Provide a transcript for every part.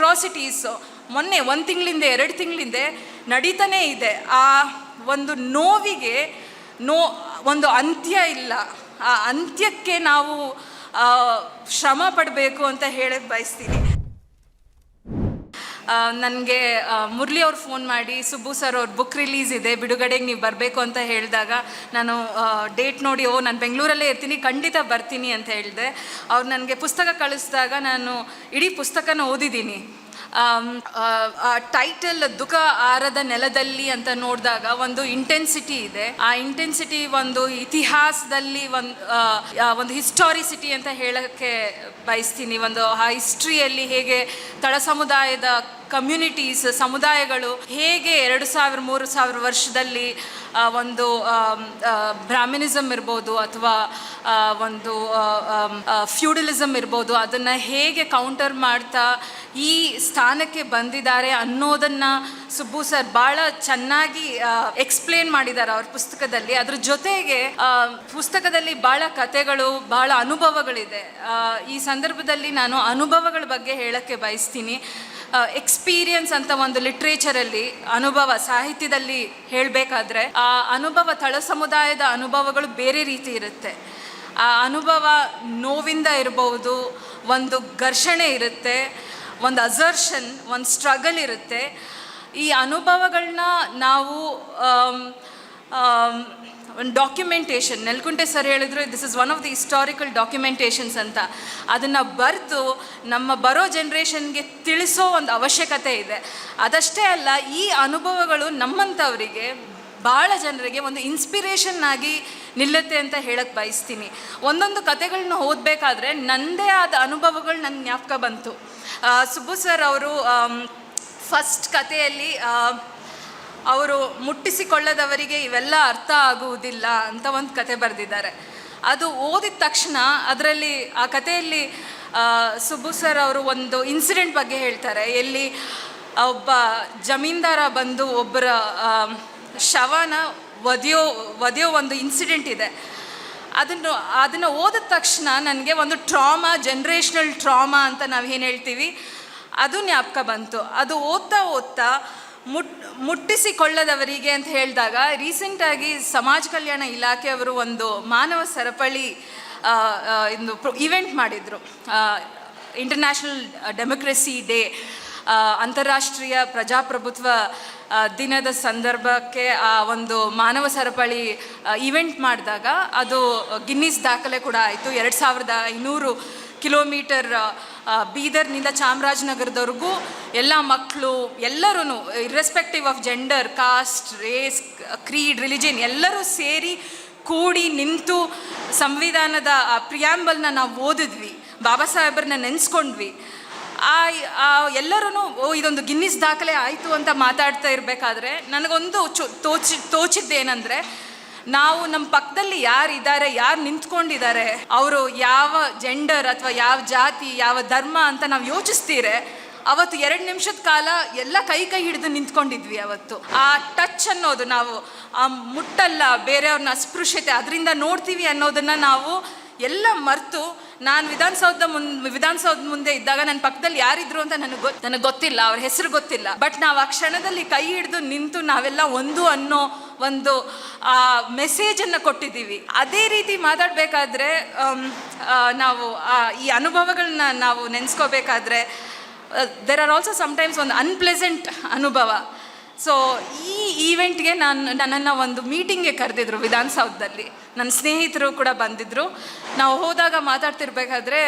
Atrocities ಮೊನ್ನೆ ಒಂದು ತಿಂಗಳಿಂದ, ಎರಡು ತಿಂಗಳಿಂದೆ ನಡೀತಾನೇ ಇದೆ. ಆ ಒಂದು ನೋವಿಗೆ ನೋ, ಒಂದು ಅಂತ್ಯ ಇಲ್ಲ. ಆ ಅಂತ್ಯಕ್ಕೆ ನಾವು ಶ್ರಮ ಪಡಬೇಕು ಅಂತ ಹೇಳಕ್ಕೆ ಬಯಸ್ತೀನಿ. ನನಗೆ ಮುರಳಿ ಅವ್ರು ಫೋನ್ ಮಾಡಿ, ಸುಬ್ಬು ಸರ್ ಅವ್ರ ಬುಕ್ ರಿಲೀಸ್ ಇದೆ, ಬಿಡುಗಡೆಗೆ ನೀವು ಬರಬೇಕು ಅಂತ ಹೇಳಿದಾಗ ನಾನು ಡೇಟ್ ನೋಡಿ, ಓ, ನಾನು ಬೆಂಗಳೂರಲ್ಲೇ ಇರ್ತೀನಿ, ಖಂಡಿತ ಬರ್ತೀನಿ ಅಂತ ಹೇಳಿದೆ. ಅವ್ರು ನನಗೆ ಪುಸ್ತಕ ಕಳಿಸಿದಾಗ ನಾನು ಇಡೀ ಪುಸ್ತಕನ ಓದಿದ್ದೀನಿ. ಟೈಟಲ್ ದುಃಖ ಆರದ ನೆಲದಲ್ಲಿ ಅಂತ ನೋಡಿದಾಗ ಒಂದು ಇಂಟೆನ್ಸಿಟಿ ಇದೆ. ಆ ಇಂಟೆನ್ಸಿಟಿ ಒಂದು ಇತಿಹಾಸದಲ್ಲಿ ಒಂದು ಒಂದು ಹಿಸ್ಟಾರಿಸಿಟಿ ಅಂತ ಹೇಳಕ್ಕೆ ಬಯಸ್ತೀನಿ. ಒಂದು ಆ ಹಿಸ್ಟ್ರಿಯಲ್ಲಿ ಹೇಗೆ ತಳ ಸಮುದಾಯದ ಕಮ್ಯುನಿಟೀಸ್ ಸಮುದಾಯಗಳು ಹೇಗೆ ಎರಡು ಸಾವಿರ, ಮೂರು ಸಾವಿರ ವರ್ಷದಲ್ಲಿ ಒಂದು ಬ್ರಾಹ್ಮಿನಿಸಮ್ ಇರ್ಬೋದು ಅಥವಾ ಒಂದು ಫ್ಯೂಡಲಿಸಮ್ ಇರ್ಬೋದು, ಅದನ್ನು ಹೇಗೆ ಕೌಂಟರ್ ಮಾಡ್ತಾ ಈ ಸ್ಥಾನಕ್ಕೆ ಬಂದಿದ್ದಾರೆ ಅನ್ನೋದನ್ನು ಸುಬ್ಬು ಸರ್ ಭಾಳ ಚೆನ್ನಾಗಿ ಎಕ್ಸ್ಪ್ಲೇನ್ ಮಾಡಿದ್ದಾರೆ ಅವ್ರ ಪುಸ್ತಕದಲ್ಲಿ. ಅದ್ರ ಜೊತೆಗೆ ಪುಸ್ತಕದಲ್ಲಿ ಭಾಳ ಕಥೆಗಳು ಭಾಳ ಅನುಭವಗಳಿದೆ. ಈ ಸಂದರ್ಭದಲ್ಲಿ ನಾನು ಅನುಭವಗಳ ಬಗ್ಗೆ ಹೇಳಕ್ಕೆ ಬಯಸ್ತೀನಿ. ಎಕ್ಸ್ಪೀರಿಯನ್ಸ್ ಅಂತ ಒಂದು ಲಿಟ್ರೇಚರಲ್ಲಿ ಅನುಭವ, ಸಾಹಿತ್ಯದಲ್ಲಿ ಹೇಳಬೇಕಾದ್ರೆ, ಆ ಅನುಭವ ತಳ ಸಮುದಾಯದ ಅನುಭವಗಳು ಬೇರೆ ರೀತಿ ಇರುತ್ತೆ. ಆ ಅನುಭವ ನೋವಿಂದ ಇರಬಹುದು, ಒಂದು ಘರ್ಷಣೆ ಇರುತ್ತೆ, ಒಂದು ಅಸರ್ಷನ್ ಒಂದು ಸ್ಟ್ರಗಲ್ ಇರುತ್ತೆ. ಈ ಅನುಭವಗಳನ್ನ ನಾವು ಒಂದು ಡಾಕ್ಯುಮೆಂಟೇಷನ್ ನೆಲ್ಕುಂಟೆ ಸರ್ ಹೇಳಿದ್ರು this is one of the historical documentations ಅಂತ. ಅದನ್ನು ಬರೆದು ನಮ್ಮ ಬರೋ ಜನ್ರೇಷನ್ಗೆ ತಿಳಿಸೋ ಒಂದು ಅವಶ್ಯಕತೆ ಇದೆ. ಅದಷ್ಟೇ ಅಲ್ಲ ಈ ಅನುಭವಗಳು ನಮ್ಮಂಥವರಿಗೆ ಭಾಳ ಜನರಿಗೆ ಒಂದು ಇನ್ಸ್ಪಿರೇಷನ್ ಆಗಿ ನಿಲ್ಲುತ್ತೆ ಅಂತ ಹೇಳಕ್ಕೆ ಬಯಸ್ತೀನಿ. ಒಂದೊಂದು ಕತೆಗಳನ್ನ ಓದಬೇಕಾದ್ರೆ ನನ್ನದೇ ಆದ ಅನುಭವಗಳು ನನ್ನ ಜ್ಞಾಪಕ ಬಂತು. ಸುಬ್ಬು ಸರ್ ಅವರು ಫಸ್ಟ್ ಕಥೆಯಲ್ಲಿ ಆ, ಅವರು ಮುಟ್ಟಿಸಿಕೊಳ್ಳದವರಿಗೆ ಇವೆಲ್ಲ ಅರ್ಥ ಆಗುವುದಿಲ್ಲ ಅಂತ ಒಂದು ಕತೆ ಬರೆದಿದ್ದಾರೆ. ಅದು ಓದಿದ ತಕ್ಷಣ ಅದರಲ್ಲಿ ಆ ಕಥೆಯಲ್ಲಿ ಸುಬ್ಬು ಸರ್ ಅವರು ಒಂದು ಇನ್ಸಿಡೆಂಟ್ ಬಗ್ಗೆ ಹೇಳ್ತಾರೆ. ಎಲ್ಲಿ ಒಬ್ಬ ಜಮೀನ್ದಾರ ಬಂದು ಒಬ್ಬರ ಶವನ ಒದೆಯೋ ಒದೆಯೋ ಒಂದು ಇನ್ಸಿಡೆಂಟ್ ಇದೆ. ಅದನ್ನು ಅದನ್ನು ಓದಿದ ತಕ್ಷಣ ನನಗೆ ಒಂದು ಟ್ರಾಮಾ ಜನ್ರೇಷ್ನಲ್ ಟ್ರಾಮಾ ಅಂತ ನಾವು ಏನು ಹೇಳ್ತೀವಿ, ಅದು ಜ್ಞಾಪಕ ಬಂತು. ಅದು ಓದ್ತಾ ಓದ್ತಾ ಮುಟ್, ಮುಟ್ಟಿಸಿಕೊಳ್ಳದವರಿಗೆ ಅಂತ ಹೇಳಿದಾಗ ರೀಸೆಂಟಾಗಿ ಸಮಾಜ ಕಲ್ಯಾಣ ಇಲಾಖೆಯವರು ಒಂದು ಮಾನವ ಸರಪಳಿ ಇಂದು ಇವೆಂಟ್ ಮಾಡಿದರು. ಇಂಟರ್ನ್ಯಾಷನಲ್ ಡೆಮೊಕ್ರೆಸಿ ಡೇ ಅಂತಾರಾಷ್ಟ್ರೀಯ ಪ್ರಜಾಪ್ರಭುತ್ವ ದಿನದ ಸಂದರ್ಭಕ್ಕೆ ಆ ಒಂದು ಮಾನವ ಸರಪಳಿ ಇವೆಂಟ್ ಮಾಡಿದಾಗ ಅದು ಗಿನ್ನಿಸ್ ದಾಖಲೆ ಕೂಡ ಆಯಿತು. ಎರಡು ಸಾವಿರದ ಐನೂರು ಕಿಲೋಮೀಟರ್ ಬೀದರ್ನಿಂದ ಚಾಮರಾಜನಗರದವರೆಗೂ ಎಲ್ಲ ಮಕ್ಕಳು ಎಲ್ಲರೂ irrespective of gender caste race creed religion ಎಲ್ಲರೂ ಸೇರಿ ಕೂಡಿ ನಿಂತು ಸಂವಿಧಾನದ ಪ್ರಿಯಾಂಬಲ್ನ ನಾವು ಓದಿದ್ವಿ, ಬಾಬಾ ಸಾಹೇಬ್ರನ್ನ ನೆನೆಸ್ಕೊಂಡ್ವಿ. ಆ ಎಲ್ಲರೂ ಓ, ಇದೊಂದು ಗಿನ್ನಿಸ್ ದಾಖಲೆ ಆಯಿತು ಅಂತ ಮಾತಾಡ್ತಾ ಇರಬೇಕಾದ್ರೆ ನನಗೊಂದು ಚೋ, ತೋಚಿ, ತೋಚಿದ್ದೇನೆಂದರೆ ನಾವು ನಮ್ಮ ಪಕ್ಕದಲ್ಲಿ ಯಾರು ಇದ್ದಾರೆ ಯಾರು ನಿಂತ್ಕೊಂಡಿದ್ದಾರೆ, ಅವರು ಯಾವ ಜೆಂಡರ್ ಅಥವಾ ಯಾವ ಜಾತಿ, ಯಾವ ಧರ್ಮ ಅಂತ ನಾವು ಯೋಚಿಸ್ತೀರೆ, ಅವತ್ತು ಎರಡು ನಿಮಿಷದ ಕಾಲ ಎಲ್ಲ ಕೈ ಕೈ ಹಿಡಿದು ನಿಂತ್ಕೊಂಡಿದ್ವಿ ಅವತ್ತು. ಆ ಟಚ್ ಅನ್ನೋದು ನಾವು, ಆ ಮುಟ್ಟಲ್ಲ ಬೇರೆಯವ್ರನ್ನ ಅಸ್ಪೃಶ್ಯತೆ, ಅದರಿಂದ ನೋಡ್ತೀವಿ ಅನ್ನೋದನ್ನು ನಾವು ಎಲ್ಲ ಮರೆತು ನಾನು ವಿಧಾನಸೌಧ ಮುಂದೆ ವಿಧಾನಸೌಧ ಮುಂದೆ ಇದ್ದಾಗ ನನ್ನ ಪಕ್ಕದಲ್ಲಿ ಯಾರಿದ್ರು ಅಂತ ನನಗೆ ಗೊತ್ತು ನನಗೆ ಗೊತ್ತಿಲ್ಲ, ಅವ್ರ ಹೆಸರು ಗೊತ್ತಿಲ್ಲ. ಬಟ್ ನಾವು ಆ ಕ್ಷಣದಲ್ಲಿ ಕೈ ಹಿಡಿದು ನಿಂತು ನಾವೆಲ್ಲ ಒಂದು ಅನ್ನೋ ಒಂದು, ಆ ಮೆಸೇಜನ್ನು ಕೊಟ್ಟಿದ್ದೀವಿ. ಅದೇ ರೀತಿ ಮಾತಾಡಬೇಕಾದ್ರೆ ನಾವು ಈ ಅನುಭವಗಳನ್ನ ನಾವು ನೆನೆಸ್ಕೋಬೇಕಾದ್ರೆ ದೆರ್ ಆರ್ ಆಲ್ಸೋ ಸಮ್ಟೈಮ್ಸ್ ಒಂದು ಅನ್ಪ್ಲೆಸೆಂಟ್ ಅನುಭವ. ಸೊ ಈ ಈವೆಂಟ್ಗೆ ನಾನು, ನನ್ನನ್ನು ಒಂದು ಮೀಟಿಂಗ್ಗೆ ಕರೆದಿದ್ರು ವಿಧಾನಸೌಧದಲ್ಲಿ. ನನ್ನ ಸ್ನೇಹಿತರು ಕೂಡ ಬಂದಿದ್ದರು ನಾವು ಹೋದಾಗ ಮಾತಾಡ್ತಿರ್ಬೇಕಾದ್ರೆ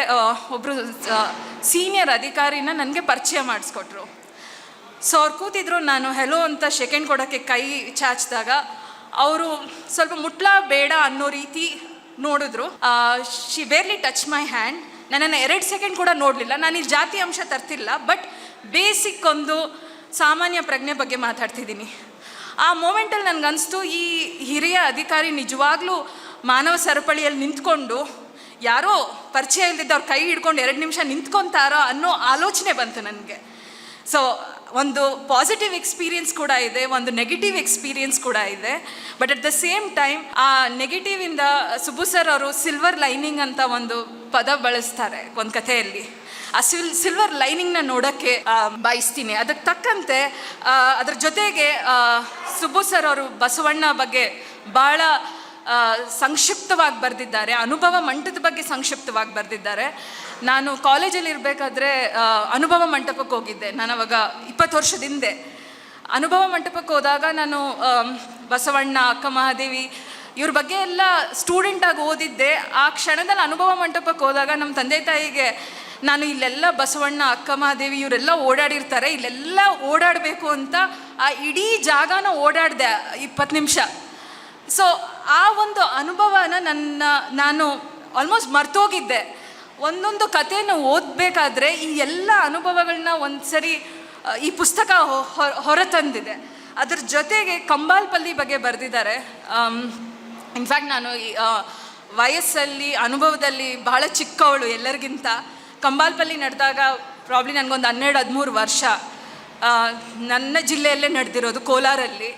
ಒಬ್ಬರು ಸೀನಿಯರ್ ಅಧಿಕಾರಿನ ನನಗೆ ಪರಿಚಯ ಮಾಡಿಸ್ಕೊಟ್ರು. ಸೊ ಅವ್ರು ಕೂತಿದ್ರು, ನಾನು ಹೆಲೋ ಅಂತ ಸೆಕೆಂಡ್ ಕೊಡೋಕ್ಕೆ ಕೈ ಚಾಚಿದಾಗ, ಅವರು ಸ್ವಲ್ಪ ಮುಟ್ಲ ಬೇಡ ಅನ್ನೋ ರೀತಿ ನೋಡಿದ್ರು. She barely touch my hand ನನ್ನನ್ನು ಎರಡು ಸೆಕೆಂಡ್ ಕೂಡ ನೋಡಲಿಲ್ಲ. ನಾನು ಇಲ್ಲಿ ಜಾತಿ ಅಂಶ ತರ್ತಿಲ್ಲ ಬಟ್ ಬೇಸಿಕ್ ಒಂದು ಸಾಮಾನ್ಯ ಪ್ರಜ್ಞೆ ಬಗ್ಗೆ ಮಾತಾಡ್ತಿದ್ದೀನಿ. ಆ ಮೂಮೆಂಟಲ್ಲಿ ನನಗನ್ನಿಸ್ತು ಈ ಹಿರಿಯ ಅಧಿಕಾರಿ ನಿಜವಾಗ್ಲೂ ಮಾನವ ಸರಪಳಿಯಲ್ಲಿ ನಿಂತ್ಕೊಂಡು ಯಾರೋ ಪರಿಚಯ ಇಲ್ದಿದ್ದವ್ರ ಕೈ ಹಿಡ್ಕೊಂಡು ಎರಡು ನಿಮಿಷ ನಿಂತ್ಕೊತಾರೋ ಅನ್ನೋ ಆಲೋಚನೆ ಬಂತು ನನಗೆ. ಸೊ ಒಂದು ಪಾಸಿಟಿವ್ ಎಕ್ಸ್ಪೀರಿಯನ್ಸ್ ಕೂಡ ಇದೆ, ಒಂದು ನೆಗೆಟಿವ್ ಎಕ್ಸ್ಪೀರಿಯನ್ಸ್ ಕೂಡ ಇದೆ. But at the same time ಆ ನೆಗೆಟಿವಿಂದ ಸುಬ್ಬು ಸರ್ ಅವರು ಸಿಲ್ವರ್ ಲೈನಿಂಗ್ ಅಂತ ಒಂದು ಪದ ಬಳಸ್ತಾರೆ ಒಂದು ಕಥೆಯಲ್ಲಿ. ಆ ಸಿಲ್ ಸಿಲ್ವರ್ ಲೈನಿಂಗ್ನ ನೋಡೋಕ್ಕೆ ಬಯಸ್ತೀನಿ. ಅದಕ್ಕೆ ತಕ್ಕಂತೆ ಅದ್ರ ಜೊತೆಗೆ ಸುಬ್ಬು ಸರ್ ಅವರು ಬಸವಣ್ಣ ಬಗ್ಗೆ ಭಾಳ ಸಂಕ್ಷಿಪ್ತವಾಗಿ ಬರೆದಿದ್ದಾರೆ. ಅನುಭವ ಮಂಟಪದ ಬಗ್ಗೆ ಸಂಕ್ಷಿಪ್ತವಾಗಿ ಬರೆದಿದ್ದಾರೆ. ನಾನು ಕಾಲೇಜಲ್ಲಿ ಇರಬೇಕಾದ್ರೆ ಅನುಭವ ಮಂಟಪಕ್ಕೆ ಹೋಗಿದ್ದೆ. ನಾನು ಅವಾಗ ಇಪ್ಪತ್ತು ವರ್ಷದ ಹಿಂದೆ. ಅನುಭವ ಮಂಟಪಕ್ಕೆ ಹೋದಾಗ ನಾನು ಬಸವಣ್ಣ, ಅಕ್ಕ ಮಹಾದೇವಿ, ಇವ್ರ ಬಗ್ಗೆ ಎಲ್ಲ ಸ್ಟೂಡೆಂಟಾಗಿ ಓದಿದ್ದೆ. ಆ ಕ್ಷಣದಲ್ಲಿ ಅನುಭವ ಮಂಟಪಕ್ಕೆ ಹೋದಾಗ ನಮ್ಮ ತಂದೆ ತಾಯಿಗೆ ನಾನು ಇಲ್ಲೆಲ್ಲ ಬಸವಣ್ಣ ಅಕ್ಕಮಹಾದೇವಿ ಇವರೆಲ್ಲ ಓಡಾಡಿರ್ತಾರೆ. ಇಲ್ಲೆಲ್ಲ ಓಡಾಡಬೇಕು ಅಂತ ಆ ಇಡೀ ಜಾಗನ ಓಡಾಡಿದೆ ಇಪ್ಪತ್ತು ನಿಮಿಷ. ಸೊ ಆ ಒಂದು ಅನುಭವನ ನನ್ನ, ನಾನು ಆಲ್ಮೋಸ್ಟ್ ಮರ್ತೋಗಿದ್ದೆ. ಒಂದೊಂದು ಕಥೆಯನ್ನು ಓದಬೇಕಾದ್ರೆ ಈ ಎಲ್ಲ ಅನುಭವಗಳನ್ನ ಒಂದು ಸರಿ ಈ ಪುಸ್ತಕ ಹೊರತಂದಿದೆ. ಅದ್ರ ಜೊತೆಗೆ ಕಂಬಾಲ್ಪಲ್ಲಿ ಬಗ್ಗೆ ಬರೆದಿದ್ದಾರೆ. ಇನ್ಫ್ಯಾಕ್ಟ್ ನಾನು ವಯಸ್ಸಲ್ಲಿ, ಅನುಭವದಲ್ಲಿ ಬಹಳ ಚಿಕ್ಕವಳು ಎಲ್ಲರಿಗಿಂತ. ಕಂಬಾಲ್ಪಲ್ಲಿ ನಡೆದಾಗ ಪ್ರಾಬ್ಲಿ ನನಗೊಂದು ಹನ್ನೆರಡು, ಹದಿಮೂರು ವರ್ಷ. ನನ್ನ ಜಿಲ್ಲೆಯಲ್ಲೇ ನಡೆದಿರೋದು ಕೋಲಾರಲ್ಲಿ.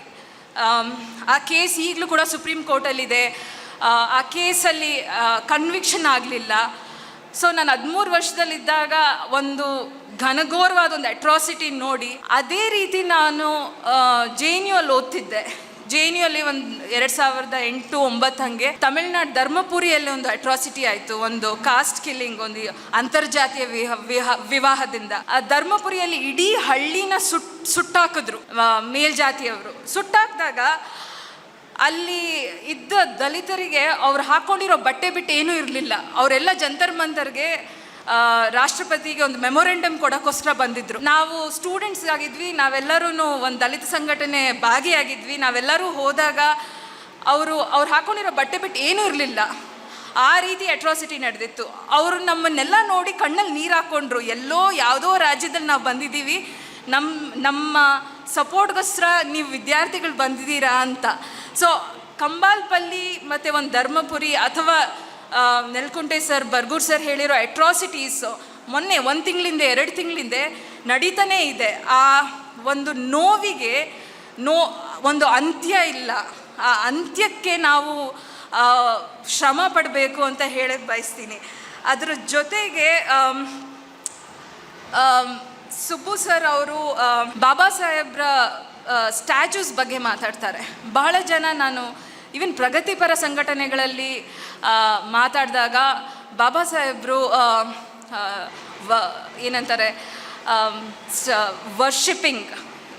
ಆ ಕೇಸ್ ಈಗಲೂ ಕೂಡ ಸುಪ್ರೀಂ ಕೋರ್ಟಲ್ಲಿದೆ ಆ ಕೇಸಲ್ಲಿ ಕನ್ವಿಕ್ಷನ್ ಆಗಲಿಲ್ಲ. ಸೊ ನಾನು ಹದಿಮೂರು ವರ್ಷದಲ್ಲಿದ್ದಾಗ ಒಂದು ಘನಘೋರವಾದ ಒಂದು ಅಟ್ರಾಸಿಟಿ ನೋಡಿ, ಅದೇ ರೀತಿ ನಾನು ಜೆ ಎನ್ ಯು ಅಲ್ಲಿ ಓದ್ತಿದ್ದೆ. ಜೆ ಎನ್ ಯು ಅಲ್ಲಿ ಒಂದು ಎರಡು ಸಾವಿರದ ಎಂಟು ಒಂಬತ್ತು ಹಂಗೆ ತಮಿಳ್ನಾಡು ಧರ್ಮಪುರಿಯಲ್ಲಿ ಒಂದು ಅಟ್ರಾಸಿಟಿ ಆಯಿತು, ಒಂದು ಕಾಸ್ಟ್ ಕಿಲ್ಲಿಂಗ್ ಒಂದು ಅಂತರ್ಜಾತೀಯ ವಿಹ ವಿಹ, ವಿವಾಹದಿಂದ. ಆ ಧರ್ಮಪುರಿಯಲ್ಲಿ ಇಡೀ ಹಳ್ಳಿನ ಸುಟ್, ಸುಟ್ಟಾಕಿದ್ರು ಮೇಲ್ಜಾತಿಯವರು. ಸುಟ್ಟಾಕಿದಾಗ ಅಲ್ಲಿ ಇದ್ದ ದಲಿತರಿಗೆ ಅವ್ರು ಹಾಕೊಂಡಿರೋ ಬಟ್ಟೆ ಬಿಟ್ಟು ಏನೂ ಇರಲಿಲ್ಲ. ಅವರೆಲ್ಲ ಜಂತರ್ ಮಂತರ್ಗೆ ರಾಷ್ಟ್ರಪತಿಗೆ ಒಂದು ಮೆಮೊರೆಂಡಮ್ ಕೊಡೋಕ್ಕೋಸ್ಕರ ಬಂದಿದ್ರು. ನಾವು ಸ್ಟೂಡೆಂಟ್ಸ್ ಆಗಿದ್ವಿ ನಾವೆಲ್ಲರೂ ಒಂದು ದಲಿತ ಸಂಘಟನೆ ಭಾಗಿಯಾಗಿದ್ವಿ. ನಾವೆಲ್ಲರೂ ಹೋದಾಗ ಅವರು, ಅವ್ರು ಹಾಕೊಂಡಿರೋ ಬಟ್ಟೆ ಬಿಟ್ಟು ಏನೂ ಇರಲಿಲ್ಲ. ಆ ರೀತಿ ಅಟ್ರಾಸಿಟಿ ನಡೆದಿತ್ತು. ಅವರು ನಮ್ಮನ್ನೆಲ್ಲ ನೋಡಿ ಕಣ್ಣಲ್ಲಿ ನೀರು ಹಾಕ್ಕೊಂಡ್ರು ಎಲ್ಲೋ ಯಾವುದೋ ರಾಜ್ಯದಲ್ಲಿ ನಾವು ಬಂದಿದ್ದೀವಿ. ನಮ್ಮ ನಮ್ಮ ಸಪೋರ್ಟ್ಗೋಸ್ಕರ ನೀವು ವಿದ್ಯಾರ್ಥಿಗಳು ಬಂದಿದ್ದೀರಾ ಅಂತ. ಸೊ ಕಂಬಾಲ್ಪಲ್ಲಿ ಮತ್ತು ಒಂದು ಧರ್ಮಪುರಿ ಅಥವಾ ನೆಲ್ಕುಂಟೆ ಸರ್, ಬರ್ಗೂರ್ ಸರ್ ಹೇಳಿರೋ ಅಟ್ರಾಸಿಟೀಸು ಮೊನ್ನೆ ಒಂದು ತಿಂಗಳಿಂದ, ಎರಡು ತಿಂಗಳಿಂದ ನಡೀತಾನೇ ಇದೆ. ಆ ಒಂದು ನೋವಿಗೆ ನೋ, ಒಂದು ಅಂತ್ಯ ಇಲ್ಲ. ಆ ಅಂತ್ಯಕ್ಕೆ ನಾವು ಶ್ರಮ ಪಡಬೇಕು ಅಂತ ಹೇಳಕ್ಕೆ ಬಯಸ್ತೀನಿ. ಅದರ ಜೊತೆಗೆ ಸುಬ್ಬು ಸರ್ ಅವರು ಬಾಬಾ ಸಾಹೇಬ್ರ ಸ್ಟ್ಯಾಚ್ಯೂಸ್ ಬಗ್ಗೆ ಮಾತಾಡ್ತಾರೆ. ಬಹಳ ಜನ ನಾನು ಈವನ್ ಪ್ರಗತಿಪರ ಸಂಘಟನೆಗಳಲ್ಲಿ ಮಾತಾಡಿದಾಗ ಬಾಬಾ ಸಾಹೇಬರು ಏನಂತಾರೆ ವರ್ಷಿಪಿಂಗ್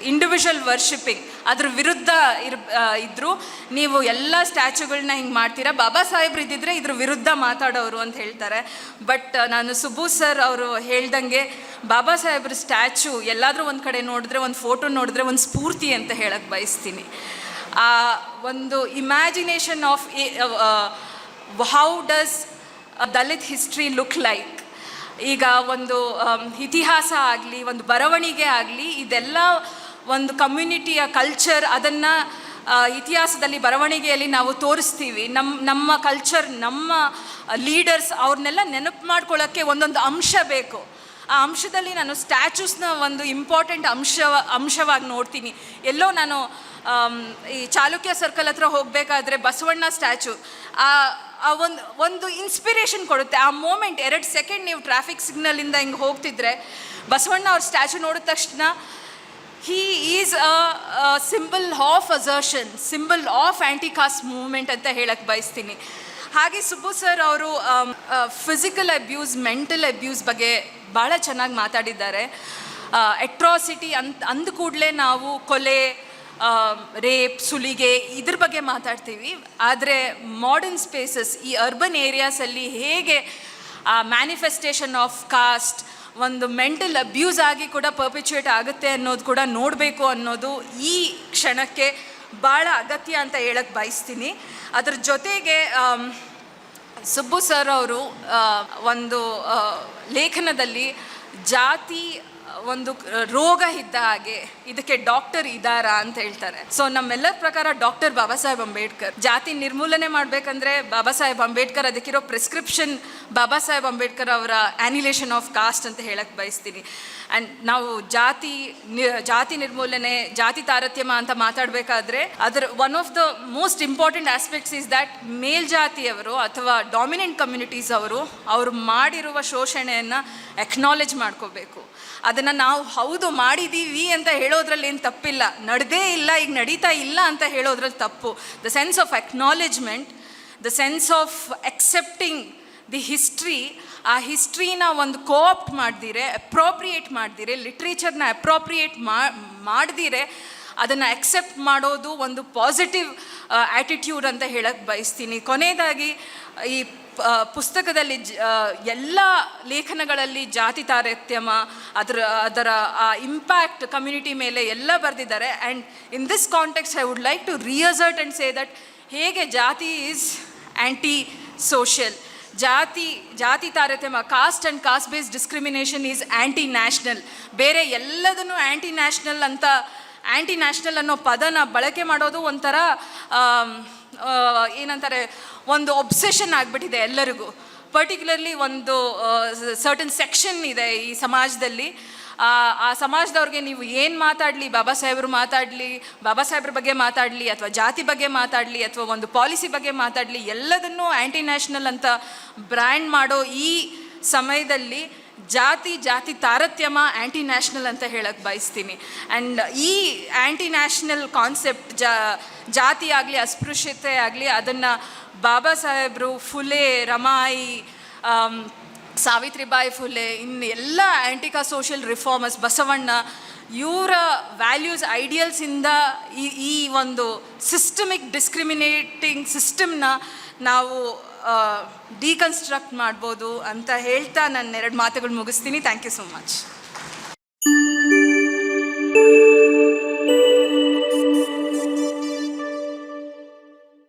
ಇಂಡಿವಿಜುವಲ್ ವರ್ಷಿಪಿಂಗ್ ಅದ್ರ ವಿರುದ್ಧ ಇರ್ ಆ, ಇದ್ರು. ನೀವು ಎಲ್ಲ ಸ್ಟ್ಯಾಚ್ಯೂಗಳನ್ನ ಹಿಂಗೆ ಮಾಡ್ತೀರಾ? ಬಾಬಾ ಸಾಹೇಬ್ರು ಇದ್ದಿದ್ರೆ ಇದ್ರ ವಿರುದ್ಧ ಮಾತಾಡೋರು ಅಂತ ಹೇಳ್ತಾರೆ. ಬಟ್ ನಾನು ಸುಬು ಸರ್ ಅವರು ಹೇಳ್ದಂಗೆ ಬಾಬಾ ಸಾಹೇಬ್ರ ಸ್ಟ್ಯಾಚು ಎಲ್ಲಾದರೂ ಒಂದು ಕಡೆ ನೋಡಿದ್ರೆ ಒಂದು ಫೋಟೋ ನೋಡಿದ್ರೆ ಒಂದು ಸ್ಫೂರ್ತಿ ಅಂತ ಹೇಳಕ್ಕೆ ಬಯಸ್ತೀನಿ. ಒಂದು imagination of how does Dalit history look like ಈಗ ಒಂದು ಇತಿಹಾಸ ಆಗಲಿ, ಒಂದು ಬರವಣಿಗೆ ಆಗಲಿ, ಇದೆಲ್ಲ ಒಂದು ಕಮ್ಯುನಿಟಿಯ ಕಲ್ಚರ್ ಅದನ್ನು ಇತಿಹಾಸದಲ್ಲಿ ಬರವಣಿಗೆಯಲ್ಲಿ ನಾವು ತೋರಿಸ್ತೀವಿ. ನಮ್ಮ ನಮ್ಮ ಕಲ್ಚರ್ ನಮ್ಮ ಲೀಡರ್ಸ್ ಅವ್ರನ್ನೆಲ್ಲ ನೆನಪು ಮಾಡ್ಕೊಳ್ಳೋಕ್ಕೆ ಒಂದೊಂದು ಅಂಶ ಬೇಕು. ಆ ಅಂಶದಲ್ಲಿ ನಾನು ಸ್ಟ್ಯಾಚ್ಯೂಸ್ನ ಒಂದು ಇಂಪಾರ್ಟೆಂಟ್ ಅಂಶ ಅಂಶವಾಗಿ ನೋಡ್ತೀನಿ. ಎಲ್ಲೋ ನಾನು ಈ ಚಾಲುಕ್ಯ ಸರ್ಕಲ್ ಹತ್ರ ಹೋಗಬೇಕಾದ್ರೆ ಬಸವಣ್ಣ ಸ್ಟ್ಯಾಚು, ಆ ಆ ಒಂದು ಒಂದು ಇನ್ಸ್ಪಿರೇಷನ್ ಕೊಡುತ್ತೆ. ಆ ಮೂಮೆಂಟ್ ಎರಡು ಸೆಕೆಂಡ್ ನೀವು ಟ್ರಾಫಿಕ್ ಸಿಗ್ನಲಿಂದ ಹಿಂಗೆ ಹೋಗ್ತಿದ್ರೆ, ಬಸವಣ್ಣ ಅವ್ರ ಸ್ಟ್ಯಾಚು ನೋಡಿದ ತಕ್ಷಣ he is a symbol of assertion symbol of anti caste movement ಅಂತ ಹೇಳಕ್ಕೆ ಬಯಸ್ತೀನಿ. ಹಾಗೆ ಸುಬ್ಬು ಸರ್ ಅವರು ಫಿಸಿಕಲ್ ಅಬ್ಯೂಸ್ ಮೆಂಟಲ್ ಅಬ್ಯೂಸ್ ಬಗ್ಗೆ ಭಾಳ ಚೆನ್ನಾಗಿ ಮಾತಾಡಿದ್ದಾರೆ. ಎಟ್ರಾಸಿಟಿ ಅಂತ ಅಂದ ಕೂಡಲೇ ನಾವು ಕೊಲೆ ರೇಪ್ ಸುಲಿಗೆ ಇದ್ರ ಬಗ್ಗೆ ಮಾತಾಡ್ತೀವಿ. ಆದರೆ ಮಾಡರ್ನ್ ಸ್ಪೇಸಸ್ ಈ ಅರ್ಬನ್ ಏರಿಯಾಸಲ್ಲಿ ಹೇಗೆ ಆ ಮ್ಯಾನಿಫೆಸ್ಟೇಷನ್ ಆಫ್ ಕಾಸ್ಟ್ ಒಂದು ಮೆಂಟಲ್ ಅಬ್ಯೂಸ್ ಆಗಿ ಕೂಡ ಪರ್ಪಿಚುಯೇಟ್ ಆಗುತ್ತೆ ಅನ್ನೋದು ಕೂಡ ನೋಡಬೇಕು ಅನ್ನೋದು ಈ ಕ್ಷಣಕ್ಕೆ ಭಾಳ ಅಗತ್ಯ ಅಂತ ಹೇಳಕ್ಕೆ ಬಯಸ್ತೀನಿ. ಅದ್ರ ಜೊತೆಗೆ ಸುಬ್ಬು ಸರ್ ಅವರು ಒಂದು ಲೇಖನದಲ್ಲಿ ಜಾತಿ, ಒಂದು ರೋಗ ಇದ್ದ ಹಾಗೆ ಇದಕ್ಕೆ ಡಾಕ್ಟರ್ ಇದ್ದಾರಾ ಅಂತ ಹೇಳ್ತಾರೆ. ಸೊ ನಮ್ಮೆಲ್ಲರ ಪ್ರಕಾರ ಡಾಕ್ಟರ್ ಬಾಬಾ ಸಾಹೇಬ್ ಅಂಬೇಡ್ಕರ್. ಜಾತಿ ನಿರ್ಮೂಲನೆ ಮಾಡ್ಬೇಕಂದ್ರೆ ಬಾಬಾ ಸಾಹೇಬ್ ಅಂಬೇಡ್ಕರ್ ಅದಕ್ಕಿರೋ ಪ್ರಿಸ್ಕ್ರಿಪ್ಷನ್ ಬಾಬಾ ಸಾಹೇಬ್ ಅಂಬೇಡ್ಕರ್ ಅವರ ಆ್ಯನಿಲೇಷನ್ ಆಫ್ ಕಾಸ್ಟ್ ಅಂತ ಹೇಳಕ್ಕೆ ಬಯಸ್ತೀನಿ. ಆ್ಯಂಡ್ ನಾವು ಜಾತಿ ಜಾತಿ ನಿರ್ಮೂಲನೆ, ಜಾತಿ ತಾರತಮ್ಯ ಅಂತ ಮಾತಾಡಬೇಕಾದ್ರೆ ಅದರ one of the most important aspects is that ಮೇಲ್ಜಾತಿಯವರು ಅಥವಾ ಡಾಮಿನೆಂಟ್ ಕಮ್ಯುನಿಟೀಸ್ ಅವರು ಅವರು ಮಾಡಿರುವ ಶೋಷಣೆಯನ್ನು ಎಕ್ನಾಲೇಜ್ ಮಾಡ್ಕೋಬೇಕು. ಅದನ್ನು ನಾವು ಹೌದು ಮಾಡಿದ್ದೀವಿ ಅಂತ ಹೇಳೋದ್ರಲ್ಲಿ ಏನು ತಪ್ಪಿಲ್ಲ. ನಡೆದೇ ಇಲ್ಲ, ಈಗ ನಡೀತಾ ಇಲ್ಲ ಅಂತ ಹೇಳೋದ್ರಲ್ಲಿ ತಪ್ಪು. The sense of acknowledgement the sense of accepting the history ಆ ಹಿಸ್ಟ್ರಿನ ಒಂದು ಕೋಆಪ್ಟ್ ಮಾಡ್ದಿರೆ ಅಪ್ರೋಪ್ರಿಯೇಟ್ ಮಾಡ್ದಿರೆ ಲಿಟ್ರೇಚರ್ನ ಅಪ್ರೋಪ್ರಿಯೇಟ್ ಮಾಡ್ದಿರೆ, ಅದನ್ನು ಅಕ್ಸೆಪ್ಟ್ ಮಾಡೋದು ಒಂದು ಪಾಸಿಟಿವ್ ಆ್ಯಟಿಟ್ಯೂಡ್ ಅಂತ ಹೇಳಕ್ಕೆ ಬಯಸ್ತೀನಿ. ಕೊನೆಯದಾಗಿ, ಈ ಪುಸ್ತಕದಲ್ಲಿ ಎಲ್ಲ ಲೇಖನಗಳಲ್ಲಿ ಜಾತಿ ತಾರತ್ಯಮ ಅದರ ಅದರ, ಆ ಇಂಪ್ಯಾಕ್ಟ್ ಕಮ್ಯುನಿಟಿ ಮೇಲೆ ಎಲ್ಲ ಬರೆದಿದ್ದಾರೆ. And in this context I would like to reassert and say that ಹೇಗೆ ಜಾತಿ ಈಸ್ ಆ್ಯಂಟಿ ಸೋಷಿಯಲ್ ಜಾತಿ ಜಾತಿ ತಾರತಮ್ಯ caste and caste based discrimination is anti national ಬೇರೆ ಎಲ್ಲದನ್ನು ಆ್ಯಂಟಿ ನ್ಯಾಷನಲ್ ಅಂತ ಆ್ಯಂಟಿ ನ್ಯಾಷನಲ್ ಅನ್ನೋ ಪದನ ಬಳಕೆ ಮಾಡೋದು ಒಂಥರ ಏನಂತಾರೆ, ಒಂದು ಒಬ್ಸೆಷನ್ ಆಗಿಬಿಟ್ಟಿದೆ ಎಲ್ಲರಿಗೂ. ಪರ್ಟಿಕ್ಯುಲರ್ಲಿ ಒಂದು ಸರ್ಟನ್ ಸೆಕ್ಷನ್ ಇದೆ ಈ ಸಮಾಜದಲ್ಲಿ. ಆ ಸಮಾಜದವ್ರಿಗೆ ನೀವು ಏನು ಮಾತಾಡಲಿ? ಬಾಬಾ ಸಾಹೇಬರು ಮಾತಾಡಲಿ, ಬಾಬಾ ಸಾಹೇಬ್ರ ಬಗ್ಗೆ ಮಾತಾಡಲಿ, ಅಥವಾ ಜಾತಿ ಬಗ್ಗೆ ಮಾತಾಡಲಿ, ಅಥವಾ ಒಂದು ಪಾಲಿಸಿ ಬಗ್ಗೆ ಮಾತಾಡಲಿ, ಎಲ್ಲದನ್ನೂ ಆ್ಯಂಟಿ ನ್ಯಾಷನಲ್ ಅಂತ ಬ್ರ್ಯಾಂಡ್ ಮಾಡೋ ಈ ಸಮಯದಲ್ಲಿ ಜಾತಿ ಜಾತಿ ತಾರತ್ಯಮ ಆ್ಯಂಟಿ ನ್ಯಾಷನಲ್ ಅಂತ ಹೇಳಕ್ಕೆ ಬಯಸ್ತೀನಿ. ಆ್ಯಂಡ್ ಈ ಆ್ಯಂಟಿ ನ್ಯಾಷನಲ್ ಕಾನ್ಸೆಪ್ಟ್ ಜಾ, ಜಾತಿ ಆಗಲಿ, ಅಸ್ಪೃಶ್ಯತೆ ಆಗಲಿ, ಅದನ್ನು ಬಾಬಾ ಸಾಹೇಬರು, ಫುಲೆ, ರಮಾಯಿ ಸಾವಿತ್ರಿಬಾಯಿ ಫುಲೆ, ಇನ್ನು ಎಲ್ಲ ಆ್ಯಂಟಿಕಾ ಸೋಷಿಯಲ್ ರಿಫಾರ್ಮರ್ಸ್, ಬಸವಣ್ಣ, ಇವರ ವ್ಯಾಲ್ಯೂಸ್ ಐಡಿಯಲ್ಸಿಂದ ಈ ಈ ಒಂದು ಸಿಸ್ಟಮಿಕ್ ಡಿಸ್ಕ್ರಿಮಿನೇಟಿಂಗ್ ಸಿಸ್ಟಮ್ನ ನಾವು ಡಿಕನ್ಸ್ಟ್ರಕ್ಟ್ ಮಾಡ್ಬೋದು ಅಂತ ಹೇಳ್ತಾ ನಾನು ಎರಡು ಮಾತುಗಳು ಮುಗಿಸ್ತೀನಿ. Thank you so much